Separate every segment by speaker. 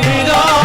Speaker 1: be Navidad.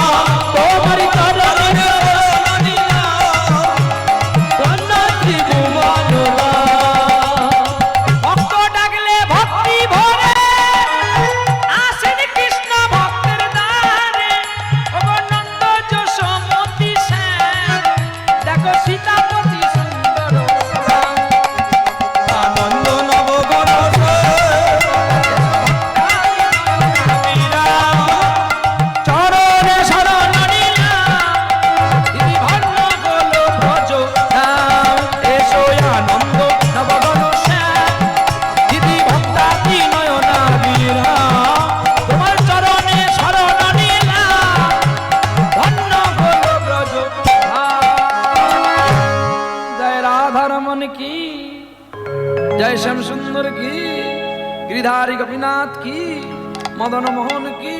Speaker 1: কি? জয় শ্যাম সুন্দর কি? গিরিধারী গোপীনাথ কি? মদন মোহন কি?